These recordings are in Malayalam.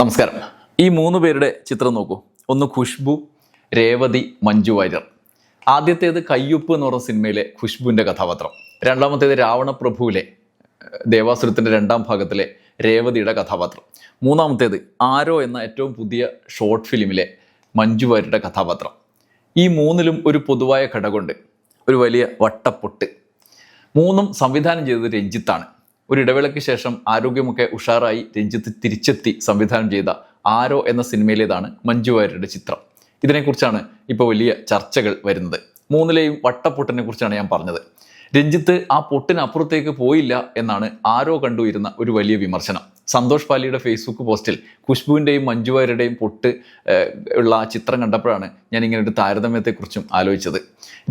നമസ്കാരം. ഈ മൂന്ന് പേരുടെ ചിത്രം നോക്കൂ. ഒന്ന് ഖുഷ്ബു രേവതി മഞ്ജു വാര്യർ. ആദ്യത്തേത് കയ്യൊപ്പ് എന്ന് പറഞ്ഞ സിനിമയിലെ ഖുഷ്ബുവിന്റെ കഥാപാത്രം. രണ്ടാമത്തേത് രാവണപ്രഭുവിലെ ദേവാസുരത്തിന്റെ രണ്ടാം ഭാഗത്തിലെ രേവതിയുടെ കഥാപാത്രം. മൂന്നാമത്തേത് ആരോ എന്ന ഏറ്റവും പുതിയ ഷോർട്ട് ഫിലിമിലെ മഞ്ജു വാര്യരുടെ കഥാപാത്രം. ഈ മൂന്നിലും ഒരു പൊതുവായ ഘടകമുണ്ട്. ഒരു വലിയ വട്ടപ്പൊട്ട്. മൂന്നും സംവിധാനം ചെയ്തത് രഞ്ജിത്താണ്. ഒരു ഇടവേളയ്ക്ക് ശേഷം ആരോഗ്യമൊക്കെ ഉഷാറായി രഞ്ജിത്ത് തിരിച്ചെത്തി സംവിധാനം ചെയ്ത ആരോ എന്ന സിനിമയിലേതാണ് മഞ്ജു വാര്യരുടെ ചിത്രം. ഇതിനെക്കുറിച്ചാണ് ഇപ്പോൾ വലിയ ചർച്ചകൾ വരുന്നത്. മൂന്നിലെയും വട്ടപ്പൊട്ടിനെ കുറിച്ചാണ് ഞാൻ പറഞ്ഞത്. രഞ്ജിത്ത് ആ പൊട്ടിനപ്പുറത്തേക്ക് പോയില്ല എന്നാണ് ആരോ കണ്ടുവരുന്ന ഒരു വലിയ വിമർശനം. സന്തോഷ് പാലിയുടെ ഫേസ്ബുക്ക് പോസ്റ്റിൽ ഖുഷ്ബുവിന്റെയും മഞ്ജു വാര്യരുടെയും പൊട്ട് ഉള്ള ആ ചിത്രം കണ്ടപ്പോഴാണ് ഞാൻ ഇങ്ങനെ ഒരു താരതമ്യത്തെക്കുറിച്ചും ആലോചിച്ചത്.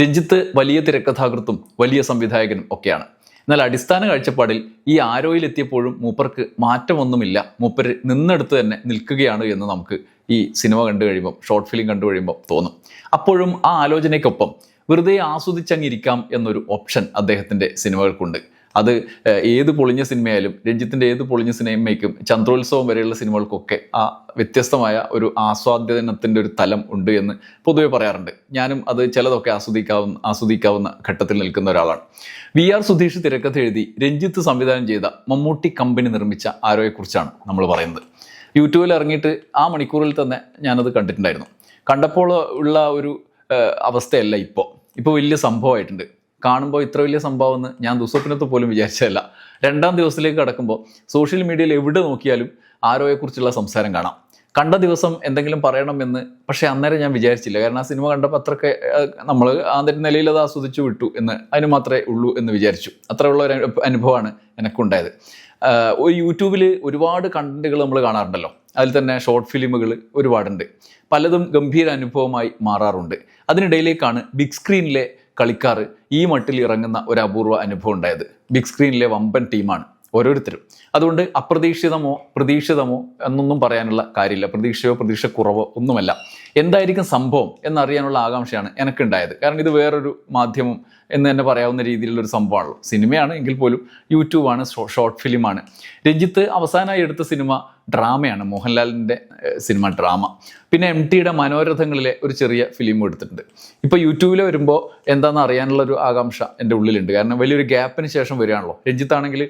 രഞ്ജിത്ത് വലിയ തിരക്കഥാകൃത്തും വലിയ സംവിധായകനും ഒക്കെയാണ്. എന്നാൽ അടിസ്ഥാന കാഴ്ചപ്പാടിൽ ഈ ആരോയിലെത്തിയപ്പോഴും മൂപ്പർക്ക് മാറ്റമൊന്നുമില്ല. മൂപ്പർ നിന്നെടുത്ത് തന്നെ നിൽക്കുകയാണ് എന്ന് നമുക്ക് ഈ സിനിമ കണ്ടു കഴിയുമ്പോൾ ഷോർട്ട് ഫിലിം കണ്ടു കഴിയുമ്പോൾ തോന്നും. അപ്പോഴും ആ ആലോചനയ്ക്കൊപ്പം വെറുതെ ആസ്വദിച്ചങ്ങിരിക്കാം എന്നൊരു ഓപ്ഷൻ അദ്ദേഹത്തിന്റെ സിനിമകൾക്കുണ്ട്. അത് ഏത് പൊളിഞ്ഞ സിനിമയായാലും രഞ്ജിത്തിന്റെ ഏത് പൊളിഞ്ഞ സിനിമയ്ക്കും ചന്ദ്രോത്സവം വരെയുള്ള സിനിമകൾക്കൊക്കെ ആ വ്യത്യസ്തമായ ഒരു ആസ്വാദനത്തിന്റെ ഒരു തലം ഉണ്ട് എന്ന് പൊതുവെ പറയാറുണ്ട്. ഞാനും അത് ചിലതൊക്കെ ആസ്വദിക്കാവുന്ന ആസ്വദിക്കാവുന്ന ഘട്ടത്തിൽ നിൽക്കുന്ന ഒരാളാണ്. വി ആർ സുധീഷ് തിരക്കഥ എഴുതി രഞ്ജിത്ത് സംവിധാനം ചെയ്ത മമ്മൂട്ടി കമ്പനി നിർമ്മിച്ച ആരോയെക്കുറിച്ചാണ് നമ്മൾ പറയുന്നത്. യൂട്യൂബിൽ ഇറങ്ങിയിട്ട് ആ മണിക്കൂറിൽ തന്നെ ഞാനത് കണ്ടിട്ടുണ്ടായിരുന്നു. കണ്ടപ്പോൾ ഉള്ള ഒരു അവസ്ഥയല്ല ഇപ്പോൾ. ഇപ്പോൾ വലിയ സംഭവമായിട്ടുണ്ട്. കാണുമ്പോൾ ഇത്ര വലിയ സംഭവം എന്ന് ഞാൻ ദുസ്വപ്നത്ത് പോലും വിചാരിച്ചതല്ല. രണ്ടാം ദിവസത്തിലേക്ക് കടക്കുമ്പോൾ സോഷ്യൽ മീഡിയയിൽ എവിടെ നോക്കിയാലും ആരോയെക്കുറിച്ചുള്ള സംസാരം കാണാം. കണ്ട ദിവസം എന്തെങ്കിലും പറയണമെന്ന് പക്ഷേ അന്നേരം ഞാൻ വിചാരിച്ചില്ല. കാരണം ആ സിനിമ കണ്ടപ്പോൾ അത്രയ്ക്ക് നമ്മൾ ആ നിലയിൽ അത് ആസ്വദിച്ചു വിട്ടു എന്ന് അതിന് മാത്രമേ ഉള്ളൂ എന്ന് വിചാരിച്ചു. അത്രയുള്ള ഒരു അനുഭവമാണ് എനിക്കുണ്ടായത്. ഒരു യൂട്യൂബിൽ ഒരുപാട് കണ്ടന്റുകൾ നമ്മൾ കാണാറുണ്ടല്ലോ. അതിൽ തന്നെ ഷോർട്ട് ഫിലിമുകൾ ഒരുപാടുണ്ട്. പലതും ഗംഭീര അനുഭവമായി മാറാറുണ്ട്. അതിനിടയിലേക്കാണ് ബിഗ് സ്ക്രീനിലെ കളിക്കാർ ഈ മട്ടിൽ ഇറങ്ങുന്ന ഒരു അപൂർവ അനുഭവം ഉണ്ടായത്. ബിഗ് സ്ക്രീനിലെ വമ്പൻ ടീമാണ് ഓരോരുത്തരും. അതുകൊണ്ട് അപ്രതീക്ഷിതമോ പ്രതീക്ഷിതമോ എന്നൊന്നും പറയാനുള്ള കാര്യമില്ല. പ്രതീക്ഷയോ പ്രതീക്ഷക്കുറവോ ഒന്നുമല്ല. എന്തായിരിക്കും സംഭവം എന്നറിയാനുള്ള ആകാംക്ഷയാണ് എനിക്കുണ്ടായത്. കാരണം ഇത് വേറൊരു മാധ്യമം എന്ന് തന്നെ പറയാവുന്ന രീതിയിലുള്ള ഒരു സംഭവമാണല്ലോ. സിനിമയാണ് എങ്കിൽ പോലും യൂട്യൂബാണ് ഷോർട്ട് ഫിലിമാണ് രഞ്ജിത്ത് അവസാനമായി എടുത്ത സിനിമ ഡ്രാമയാണ് മോഹൻലാലിന്റെ സിനിമ ഡ്രാമ. പിന്നെ എം ടിയുടെ മനോരഥങ്ങളിലെ ഒരു ചെറിയ ഫിലിം എടുത്തിട്ടുണ്ട്. ഇപ്പോൾ യൂട്യൂബിൽ വരുമ്പോൾ എന്താണെന്ന് അറിയാനുള്ള ഒരു ആകാംക്ഷ എന്റെ ഉള്ളിലുണ്ട്. കാരണം വലിയൊരു ഗ്യാപ്പിന് ശേഷം വരികയാണല്ലോ. രഞ്ജിത്താണെങ്കിൽ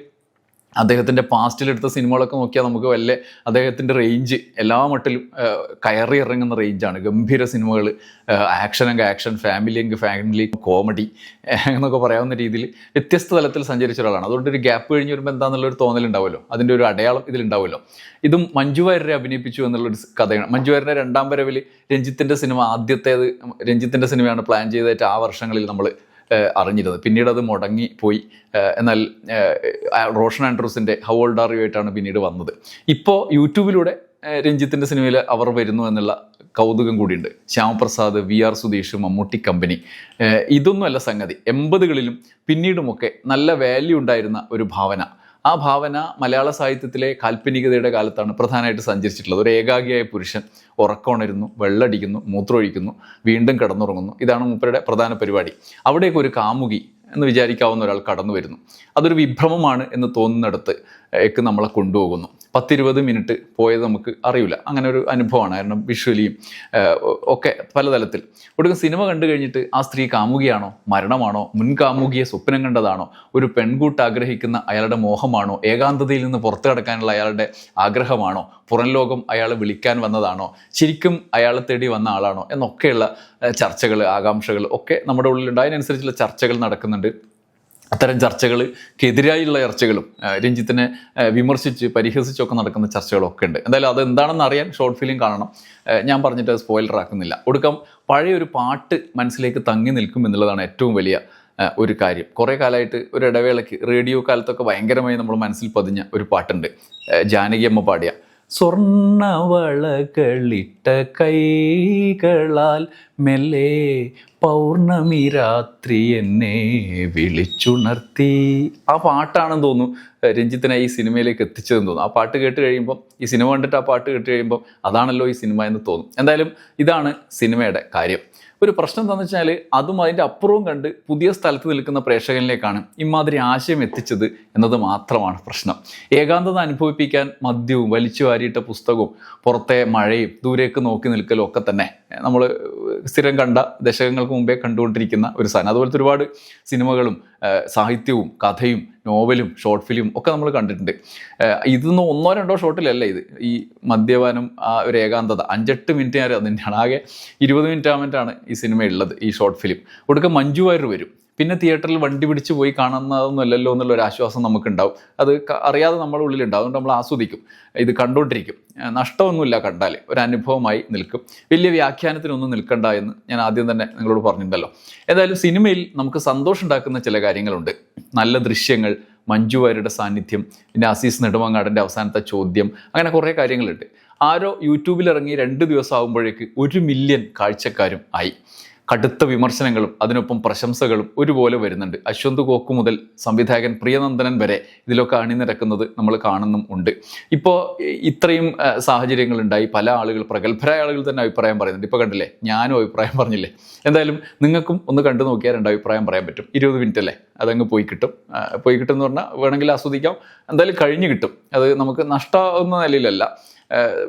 അദ്ദേഹത്തിന്റെ പാസ്റ്റിലെടുത്ത സിനിമകളൊക്കെ നോക്കിയാൽ നമുക്ക് വല്ല അദ്ദേഹത്തിന്റെ റേഞ്ച് എല്ലാ മട്ടിലും കയറി ഇറങ്ങുന്ന റേഞ്ചാണ് ഗംഭീര സിനിമകൾ ആക്ഷൻ എങ്കിൽ ആക്ഷൻ ഫാമിലി എങ്കിൽ ഫാമിലി കോമഡി എന്നൊക്കെ പറയാവുന്ന രീതിയിൽ വ്യത്യസ്ത തലത്തിൽ സഞ്ചരിച്ച ഒരാളാണ്. അതുകൊണ്ട് ഒരു ഗ്യാപ്പ് കഴിഞ്ഞ് വരുമ്പോൾ എന്താണെന്നുള്ളൊരു തോന്നലുണ്ടാവുമല്ലോ അതിന്റെ ഒരു അടയാളം ഇതിലുണ്ടാവുമല്ലോ ഇതും മഞ്ജു വാര്യരെ അഭിനയിപ്പിച്ചു എന്നുള്ളൊരു കഥയാണ്. മഞ്ജു വാര്യരെ രണ്ടാം വരവിൽ രഞ്ജിത്തിന്റെ സിനിമ ആദ്യത്തേത് രഞ്ജിത്തിന്റെ സിനിമയാണ് പ്ലാൻ ചെയ്തിട്ട് ആ വർഷങ്ങളിൽ നമ്മൾ അറിഞ്ഞിരുന്നത്. പിന്നീട് അത് മുടങ്ങി പോയി. എന്നാൽ റോഷൻ ആൻഡ്രൂസിന്റെ ഹൗ ഓൾഡ് ആർ യു ആയിട്ടാണ് പിന്നീട് വന്നത്. ഇപ്പോൾ യൂട്യൂബിലൂടെ രഞ്ജിത്തിന്റെ സിനിമയിൽ അവർ വരുന്നു എന്നുള്ള കൗതുകം കൂടിയുണ്ട്. Shyamaprasad V R Sudheesh Mammootty company. ഇതൊന്നുമല്ല സംഗതി. എൺപതുകളിലും പിന്നീടുമൊക്കെ നല്ല വാല്യൂ ഉണ്ടായിരുന്ന ഒരു ഭാവന. ആ ഭാവന മലയാള സാഹിത്യത്തിലെ കാൽപ്പനികതയുടെ കാലത്താണ് പ്രധാനമായിട്ട് സഞ്ചരിച്ചിട്ടുള്ളത്. ഒരു ഏകാഗിയായ പുരുഷൻ ഉറക്കമുണരുന്നു വെള്ളടിക്കുന്നു മൂത്രമൊഴിക്കുന്നു വീണ്ടും കിടന്നുറങ്ങുന്നു. ഇതാണ് മൂപ്പരുടെ പ്രധാന പരിപാടി. അവിടേക്ക് ഒരു കാമുകി എന്ന് വിചാരിക്കാവുന്ന ഒരാൾ കടന്നു വരുന്നു അതൊരു വിഭ്രമമാണ് എന്ന് തോന്നുന്നിടത്ത് ഏക്ക് നമ്മളെ കൊണ്ടുപോകുന്നു. പത്തിരുപത് മിനിറ്റ് പോയത് നമുക്ക് അറിയില്ല. അങ്ങനെ ഒരു അനുഭവമാണ്. കാരണം വിഷ്വലിയും ഒക്കെ പലതലത്തിൽ. ഒടുക്കം സിനിമ കണ്ടു കഴിഞ്ഞിട്ട് ആ സ്ത്രീ കാമുകിയാണോ? മരണമാണോ? മുൻ കാമുകിയെ സ്വപ്നം കണ്ടതാണോ? ഒരു പെൺകൂട്ട് ആഗ്രഹിക്കുന്ന അയാളുടെ മോഹമാണോ? ഏകാന്തതയിൽ നിന്ന് പുറത്തു കടക്കാനുള്ള അയാളുടെ ആഗ്രഹമാണോ? പുറം ലോകം അയാളെ വിളിക്കാൻ വന്നതാണോ? ശരിക്കും അയാളെ തേടി വന്ന ആളാണോ? എന്നൊക്കെയുള്ള ചർച്ചകൾ ആകാംക്ഷകൾ ഒക്കെ നമ്മുടെ ഉള്ളിലുണ്ട്. അതിനനുസരിച്ചുള്ള ചർച്ചകൾ നടക്കുന്നുണ്ട്. അത്തരം ചർച്ചകൾക്കെതിരായുള്ള ചർച്ചകളും രഞ്ജിത്തിനെ വിമർശിച്ച് പരിഹസിച്ചൊക്കെ നടക്കുന്ന ചർച്ചകളൊക്കെ ഉണ്ട്. എന്തായാലും അത് എന്താണെന്ന് അറിയാൻ ഷോർട്ട് ഫിലിം കാണണം. ഞാൻ പറഞ്ഞിട്ട് അത് സ്പോയിലർ ആക്കുന്നില്ല. ഒടുക്കം പഴയ ഒരു പാട്ട് മനസ്സിലേക്ക് തങ്ങി നിൽക്കും എന്നുള്ളതാണ് ഏറ്റവും വലിയ ഒരു കാര്യം. കുറേ കാലമായിട്ട് ഒരു ഇടവേളയ്ക്ക് റേഡിയോ കാലത്തൊക്കെ ഭയങ്കരമായി നമ്മൾ മനസ്സിൽ പതിഞ്ഞ ഒരു പാട്ടുണ്ട്. ജാനകിയമ്മ പാടിയ സ്വർണവളകളിട്ട കൈകളാൽ മെല്ലെ പൗർണമി രാത്രി എന്നെ വിളിച്ചുണർത്തി. ആ പാട്ടാണെന്ന് തോന്നുന്നു രഞ്ജിത്തിനെ ഈ സിനിമയിലേക്ക് എത്തിച്ചതെന്ന് തോന്നുന്നു. ആ പാട്ട് കേട്ട് കഴിയുമ്പോൾ ഈ സിനിമ കണ്ടിട്ട് ആ പാട്ട് കേട്ട് കഴിയുമ്പോൾ അതാണല്ലോ ഈ സിനിമ എന്ന് തോന്നും. എന്തായാലും ഇതാണ് സിനിമയുടെ കാര്യം. ഒരു പ്രശ്നം എന്താണെന്ന് വെച്ചാൽ അതും അതിന്റെ അപ്പുറവും കണ്ട് പുതിയ സ്ഥലത്ത് നിൽക്കുന്ന പ്രേക്ഷകനിലേക്കാണ് ഇമാതിരി ആശയം എത്തിച്ചത് എന്നത് മാത്രമാണ് പ്രശ്നം. ഏകാന്തത അനുഭവിപ്പിക്കാൻ മദ്യവും വലിച്ചു വാരിയിട്ട പുസ്തകവും പുറത്തെ മഴയും ദൂരേക്ക് നോക്കി നിൽക്കലും ഒക്കെ തന്നെ. നമ്മൾ സ്ഥിരം കണ്ട ദശകങ്ങൾക്ക് മുമ്പേ കണ്ടുകൊണ്ടിരിക്കുന്ന ഒരു സാധനം. അതുപോലത്തെ ഒരുപാട് സിനിമകളും സാഹിത്യവും കഥയും നോവലും ഷോർട്ട് ഫിലിം ഒക്കെ നമ്മൾ കണ്ടിട്ടുണ്ട്. ഇതൊന്നും ഒന്നോ രണ്ടോ ഷോട്ടിലല്ല ഇത്. ഈ മദ്യപാനം ആ ഒരു ഏകാന്തത. അഞ്ചെട്ട് മിനിറ്റ് നേരം അതിന്റെയാണ് ആകെ ഇരുപത് മിനിറ്റ് ആകുമ്പോഴാണ് ഈ സിനിമ ഉള്ളത് ഈ ഷോർട്ട് ഫിലിം ഒടുക്കം മഞ്ജു വാര്യർ വരും. പിന്നെ തിയേറ്ററിൽ വണ്ടി പിടിച്ച് പോയി കാണുന്നതൊന്നും അല്ലല്ലോ എന്നുള്ള ഒരു ആശ്വാസം നമുക്കുണ്ടാവും. അത് അറിയാതെ നമ്മുടെ ഉള്ളിലുണ്ടാവും. അതുകൊണ്ട് നമ്മൾ ആസ്വദിക്കും. ഇത് കണ്ടുകൊണ്ടിരിക്കും നഷ്ടമൊന്നുമില്ല കണ്ടാൽ ഒരു അനുഭവമായി നിൽക്കും. വലിയ വ്യാഖ്യാനത്തിനൊന്നും നിൽക്കണ്ട എന്ന് ഞാൻ ആദ്യം തന്നെ നിങ്ങളോട് പറഞ്ഞിട്ടുണ്ടല്ലോ. എന്തായാലും സിനിമയിൽ നമുക്ക് സന്തോഷം ഉണ്ടാക്കുന്ന ചില കാര്യങ്ങളുണ്ട്. നല്ല ദൃശ്യങ്ങൾ മഞ്ജു വാര്യരുടെ സാന്നിധ്യം പിന്നെ അസീസ് നെടുമങ്ങാടിന്റെ അവസാനത്തെ ചോദ്യം അങ്ങനെ കുറേ കാര്യങ്ങളുണ്ട്. ആരോ യൂട്യൂബിൽ ഇറങ്ങി രണ്ട് ദിവസം ആകുമ്പോഴേക്ക് ഒരു മില്യൺ കാഴ്ചക്കാരും ആയി. കടുത്ത വിമർശനങ്ങളും അതിനൊപ്പം പ്രശംസകളും ഒരുപോലെ വരുന്നുണ്ട്. അശ്വന്ത് കോക്ക് മുതൽ സംവിധായകൻ പ്രിയനന്ദനൻ വരെ ഇതിലൊക്കെ അണിനിരക്കുന്നത് നമ്മൾ കാണുന്നും ഉണ്ട്. ഇപ്പോൾ ഇത്രയും സാഹചര്യങ്ങൾ സാഹചര്യങ്ങളുണ്ടായി. പല ആളുകൾ പ്രഗത്ഭരായ ആളുകൾ തന്നെ അഭിപ്രായം പറയുന്നുണ്ട്. ഇപ്പോൾ കണ്ടില്ലേ? ഞാനും അഭിപ്രായം പറഞ്ഞില്ലേ? എന്തായാലും നിങ്ങൾക്കും ഒന്ന് കണ്ടു നോക്കിയാൽ രണ്ട് അഭിപ്രായം പറയാൻ പറ്റും. ഇരുപത് മിനിറ്റ് അല്ലേ? അതങ്ങ് പോയി കിട്ടും. പോയി കിട്ടും എന്ന് പറഞ്ഞാൽ വേണമെങ്കിൽ ആസ്വദിക്കാം. എന്തായാലും കഴിഞ്ഞു കിട്ടും. അത് നമുക്ക് നഷ്ടമാവുന്ന നിലയിലല്ല.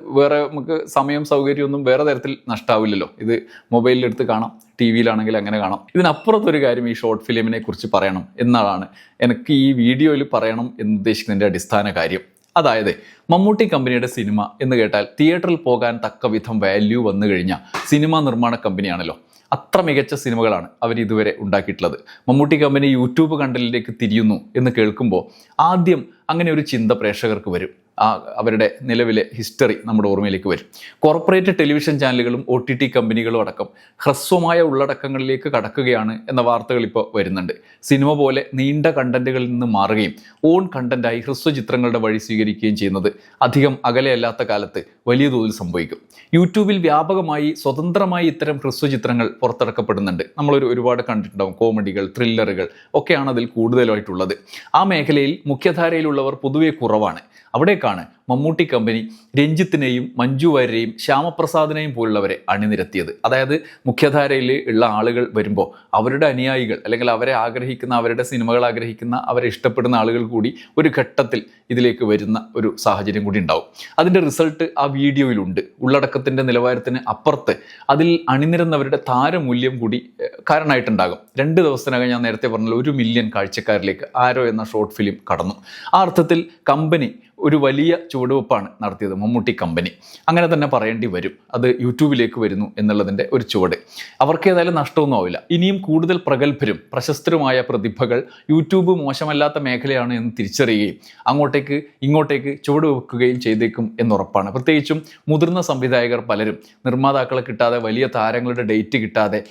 വേറെ നമുക്ക് സമയം സൗകര്യമൊന്നും വേറെ തരത്തിൽ നഷ്ടാവില്ലല്ലോ. ഇത് മൊബൈലിലെടുത്ത് കാണാം ടി വിയിലാണെങ്കിൽ അങ്ങനെ കാണാം. ഇതിനപ്പുറത്തൊരു കാര്യം ഈ ഷോർട്ട് ഫിലിമിനെ കുറിച്ച് പറയണം എന്നാണ് എനിക്ക് ഈ വീഡിയോയിൽ പറയണം എന്ന് ഉദ്ദേശിക്കുന്നതിന്റെ അടിസ്ഥാന കാര്യം. അതായത് മമ്മൂട്ടി കമ്പനിയുടെ സിനിമ എന്ന് കേട്ടാൽ തിയേറ്ററിൽ പോകാൻ തക്ക വിധം വാല്യൂ വന്നു കഴിഞ്ഞാൽ സിനിമാ നിർമ്മാണ കമ്പനിയാണല്ലോ അത്ര മികച്ച സിനിമകളാണ് അവർ ഇതുവരെ ഉണ്ടാക്കിയിട്ടുള്ളത്. മമ്മൂട്ടി കമ്പനി യൂട്യൂബ് കണ്ടലിലേക്ക് തിരിയുന്നു എന്ന് കേൾക്കുമ്പോൾ ആദ്യം അങ്ങനെ ഒരു ചിന്ത പ്രേക്ഷകർക്ക് വരും. ആ അവരുടെ നിലവിലെ ഹിസ്റ്ററി നമ്മുടെ ഓർമ്മയിലേക്ക് വരും. കോർപ്പറേറ്റ് ടെലിവിഷൻ ചാനലുകളും ഒ ടി ടി കമ്പനികളും അടക്കം ഹ്രസ്വമായ ഉള്ളടക്കങ്ങളിലേക്ക് കടക്കുകയാണ് എന്ന വാർത്തകൾ ഇപ്പോൾ വരുന്നുണ്ട്. സിനിമ പോലെ നീണ്ട കണ്ടന്റുകളിൽ നിന്ന് മാറുകയും ഓൺ കണ്ടന്റായി ഹ്രസ്വ ചിത്രങ്ങളുടെ വഴി സ്വീകരിക്കുകയും ചെയ്യുന്നത് അധികം അകലെയല്ലാത്ത കാലത്ത് വലിയ തോതിൽ സംഭവിക്കും. യൂട്യൂബിൽ വ്യാപകമായി സ്വതന്ത്രമായി ഇത്തരം ഹ്രസ്വ ചിത്രങ്ങൾ പുറത്തിറക്കപ്പെടുന്നുണ്ട്. നമ്മളൊരു ഒരുപാട് കണ്ടിട്ടുണ്ടാവും. കോമഡികൾ ത്രില്ലറുകൾ ഒക്കെയാണ് അതിൽ കൂടുതലായിട്ടുള്ളത്. ആ മേഖലയിൽ മുഖ്യധാരയിലുള്ളവർ പൊതുവെ കുറവാണ്. അവിടേക്കാണ് മമ്മൂട്ടി കമ്പനി രഞ്ജിത്തിനെയും മഞ്ജു വാര്യരെയും ശ്യാമപ്രസാദിനെയും പോലുള്ളവരെ അണിനിരത്തിയത്. അതായത് മുഖ്യധാരയിൽ ഉള്ള ആളുകൾ വരുമ്പോൾ അവരുടെ അനുയായികൾ അല്ലെങ്കിൽ അവരെ ആഗ്രഹിക്കുന്ന അവരുടെ സിനിമകൾ ആഗ്രഹിക്കുന്ന അവരെ ഇഷ്ടപ്പെടുന്ന ആളുകൾ കൂടി ഒരു ഘട്ടത്തിൽ ഇതിലേക്ക് വരുന്ന ഒരു സാഹചര്യം കൂടി ഉണ്ടാവും. അതിന്റെ റിസൾട്ട് ആ വീഡിയോയിലുണ്ട്. ഉള്ളടക്കത്തിന്റെ നിലവാരത്തിന് അപ്പുറത്ത് അതിൽ അണിനിരുന്നവരുടെ താരമൂല്യം കൂടി കാരണമായിട്ടുണ്ടാകും രണ്ട് ദിവസത്തിനകം ഞാൻ നേരത്തെ പറഞ്ഞ ഒരു മില്യൺ കാഴ്ചക്കാരിലേക്ക് ആരോ എന്ന ഷോർട്ട് ഫിലിം കടന്നു. ആ അർത്ഥത്തിൽ കമ്പനി ഒരു വലിയ ചുവടുവെപ്പാണ് നടത്തിയത് മമ്മൂട്ടി കമ്പനി. അങ്ങനെ തന്നെ പറയേണ്ടി വരും. അത് യൂട്യൂബിലേക്ക് വരുന്നു എന്നുള്ളതിന്റെ ഒരു ചുവട്. അവർക്ക് ഏതായാലും നഷ്ടമൊന്നും ആവില്ല. ഇനിയും കൂടുതൽ പ്രഗത്ഭരും പ്രശസ്തരുമായ പ്രതിഭകൾ യൂട്യൂബ് മോശമല്ലാത്ത മേഖലയാണ് എന്ന് തിരിച്ചറിയുകയും അങ്ങോട്ടേക്ക് ഇങ്ങോട്ടേക്ക് ചുവട് വെക്കുകയും ചെയ്തേക്കും എന്നുറപ്പാണ്. പ്രത്യേകിച്ചും മുതിർന്ന സംവിധായകർ പലരും നിർമ്മാതാക്കളെ കിട്ടാതെ വലിയ താരങ്ങളുടെ ഡേറ്റ് കിട്ടാതെ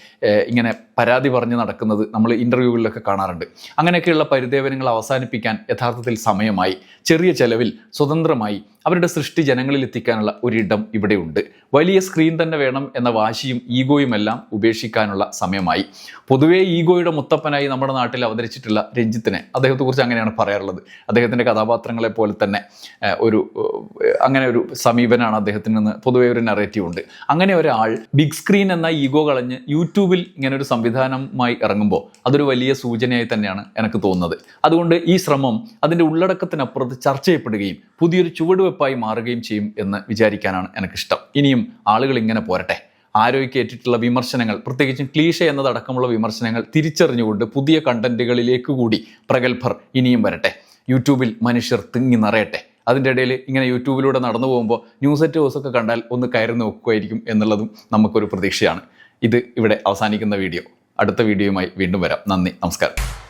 ഇങ്ങനെ പരാതി പറഞ്ഞ് നടക്കുന്നത് നമ്മൾ ഇന്റർവ്യൂകളിലൊക്കെ കാണാറുണ്ട്. അങ്ങനെയൊക്കെയുള്ള പരിദേവനങ്ങൾ അവസാനിപ്പിക്കാൻ യഥാർത്ഥത്തിൽ സമയമായി. ചെറിയ ചെലവിൽ സ്വതന്ത്രമായി അവരുടെ സൃഷ്ടി ജനങ്ങളിൽ എത്തിക്കാനുള്ള ഒരിടം ഇവിടെയുണ്ട്. വലിയ സ്ക്രീൻ തന്നെ വേണം എന്ന വാശിയും ഈഗോയും എല്ലാം ഉപേക്ഷിക്കാനുള്ള സമയമായി. പൊതുവേ ഈഗോയുടെ മുത്തപ്പനായി നമ്മുടെ നാട്ടിൽ അവതരിച്ചിട്ടുള്ള രഞ്ജിത്തിനെ അദ്ദേഹത്തെക്കുറിച്ച് അങ്ങനെയാണ് പറയാറുള്ളത്. അദ്ദേഹത്തിന്റെ കഥാപാത്രങ്ങളെ പോലെ തന്നെ ഒരു അങ്ങനെ ഒരു സമീപനാണ് അദ്ദേഹത്തിന് നിന്ന് പൊതുവേ ഒരു നറേറ്റീവ് ഉണ്ട്. അങ്ങനെ ഒരാൾ ബിഗ് സ്ക്രീൻ എന്ന ഈഗോ കളഞ്ഞ് യൂട്യൂബിൽ ഇങ്ങനെ ഒരു സംവിധാനമായി ഇറങ്ങുമ്പോൾ അതൊരു വലിയ സൂചനയായി തന്നെയാണ് എനിക്ക് തോന്നുന്നത്. അതുകൊണ്ട് ഈ ശ്രമം അതിന്റെ ഉള്ളടക്കത്തിനപ്പുറത്ത് ചർച്ച ചെയ്യപ്പെടുകയും പുതിയൊരു ചുവടുവെപ്പായി മാറുകയും ചെയ്യും എന്ന് വിചാരിക്കാനാണ് എനിക്കിഷ്ടം. ഇനിയും ആളുകൾ ഇങ്ങനെ പോരട്ടെ. ആരോഗ്യ ഏറ്റിട്ടുള്ള വിമർശനങ്ങൾ പ്രത്യേകിച്ചും ക്ലീഷ എന്നതടക്കമുള്ള വിമർശനങ്ങൾ തിരിച്ചറിഞ്ഞുകൊണ്ട് പുതിയ കണ്ടന്റുകളിലേക്ക് കൂടി പ്രഗത്ഭർ ഇനിയും വരട്ടെ. യൂട്യൂബിൽ മനുഷ്യർ തിങ്ങി നിറയട്ടെ. അതിന്റെ ഇടയിൽ ഇങ്ങനെ യൂട്യൂബിലൂടെ നടന്നു പോകുമ്പോൾ ന്യൂസ് അറ്റ് ഹൗസൊക്കെ കണ്ടാൽ ഒന്ന് കയറി നോക്കുമായിരിക്കും എന്നുള്ളതും നമുക്കൊരു പ്രതീക്ഷയാണ്. ഇത് ഇവിടെ അവസാനിക്കുന്ന വീഡിയോ. അടുത്ത വീഡിയോയുമായി വീണ്ടും വരാം. നന്ദി നമസ്കാരം.